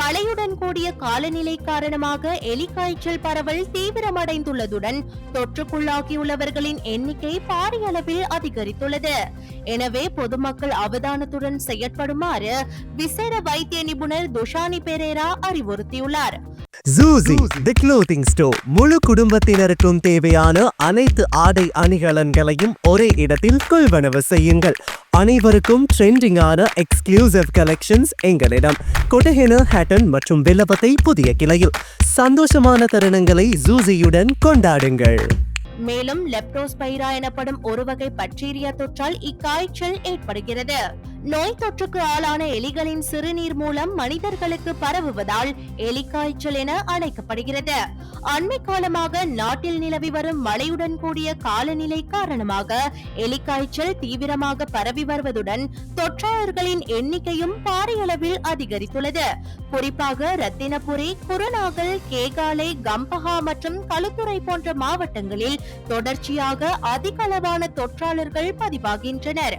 மழையுடன் கூடிய காலநிலை காரணமாக எலிக்காய்ச்சல் பரவல் தீவிரமடைந்துள்ளதுடன் தொற்றுக்குள்ளாகியுள்ளவர்களின் எண்ணிக்கை பாரிய அளவில் அதிகரித்துள்ளது. எனவே பொதுமக்கள் அவதானத்துடன் செயற்படுமாறு விசேட வைத்திய நிபுணர் துஷானி பெரேரா அறிவுறுத்தியுள்ளார். ஜூசி தி க்ளோத்திங் ஸ்டோர் முழு குடும்பத்தினருக்கும் தேவையான அனைத்து ஆடை அணிகலன்களையும் ஒரே இடத்தில் கொள்வனவு செய்யுங்கள். அனைவருக்கும் ட்ரெண்டிங்கான எக்ஸ்க்ளூசிவ் கலெக்ஷன்ஸ் எங்களிடம். கொட்டஹென ஹேட்டன் மற்றும் வில்லபத்தை புதிய கிளையில். சந்தோஷமான தருணங்களை ஜூசியுடன் கொண்டாடுங்கள். மேலும் லெப்டோஸ்பைரா எனப்படும் ஒரு வகை பக்டீரியா தொற்றால் இக்காய்ச்சல் ஏற்படுகிறது. நோய் தொற்றுக்கு ஆளான எலிகளின் சிறுநீர் மூலம் மனிதர்களுக்கு பரவுவதால் எலிக்காய்ச்சல் என அழைக்கப்படுகிறது. அண்மை காலமாக நாட்டில் நிலவி வரும் மழையுடன் கூடிய காலநிலை காரணமாக எலிக்காய்ச்சல் தீவிரமாக பரவி வருவதுடன் தொற்றாளர்களின் எண்ணிக்கையும் பாரிய அளவில் அதிகரித்துள்ளது. குறிப்பாக ரத்தினபுரி குருநாகல் கேகாலை கம்பஹா மற்றும் களுத்துறை போன்ற மாவட்டங்களில் தொடர்ச்சியாக அதிக அளவான தொற்றாளர்கள் பதிவாகின்றனர்.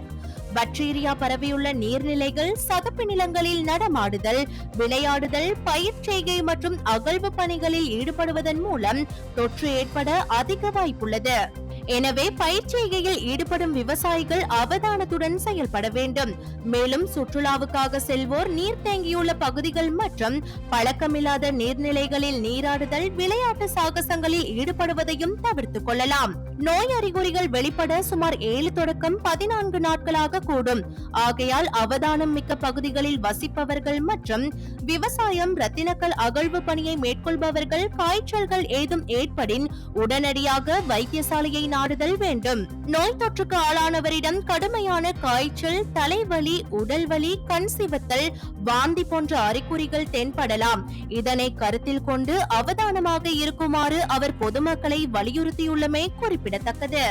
பக்டீரியா பரவியுள்ள நீர்நிலைகள் சதுப்பு நிலங்களில் நடமாடுதல் விளையாடுதல் பயிர் செய்கை மற்றும் அகழ்வு பணிகளில் ஈடுபடுவதன் மூலம் தொற்று ஏற்பட அதிக வாய்ப்புள்ளது. எனவே பயிர் செய்கையில் ஈடுபடும் விவசாயிகள் அவதானத்துடன் செயல்பட வேண்டும். மேலும் சுற்றுலாவுக்காக செல்வோர் நீர் தேங்கியுள்ள பகுதிகள் மற்றும் பழக்கமில்லாத நீர்நிலைகளில் நீராடுதல் விளையாட்டு சாகசங்களில் ஈடுபடுவதையும் தவிர்த்துக் கொள்ளலாம். நோய் அறிகுறிகள் வெளிப்பட சுமார் ஏழு தொடக்கம் பதினான்கு நாட்களாக கூடும். ஆகையால் அவதானம் மிக்க பகுதிகளில் வசிப்பவர்கள் மற்றும் விவசாயம் ரத்தினக்கல் அகழ்வு பணியை மேற்கொள்பவர்கள் காய்ச்சல்கள் ஏதும் ஏற்படின் உடனடியாக வைத்தியசாலையை நாடுதல் வேண்டும். நோய் தொற்றுக்கு ஆளானவரிடம் கடுமையான காய்ச்சல் தலைவலி உடல் வலி கண் சிவத்தல் வாந்தி போன்ற அறிகுறிகள் தென்படலாம். இதனை கருத்தில் கொண்டு அவதானமாக இருக்குமாறு அவர் பொதுமக்களை வலியுறுத்தியுள்ளமை குறிப்பிடத்தக்கது.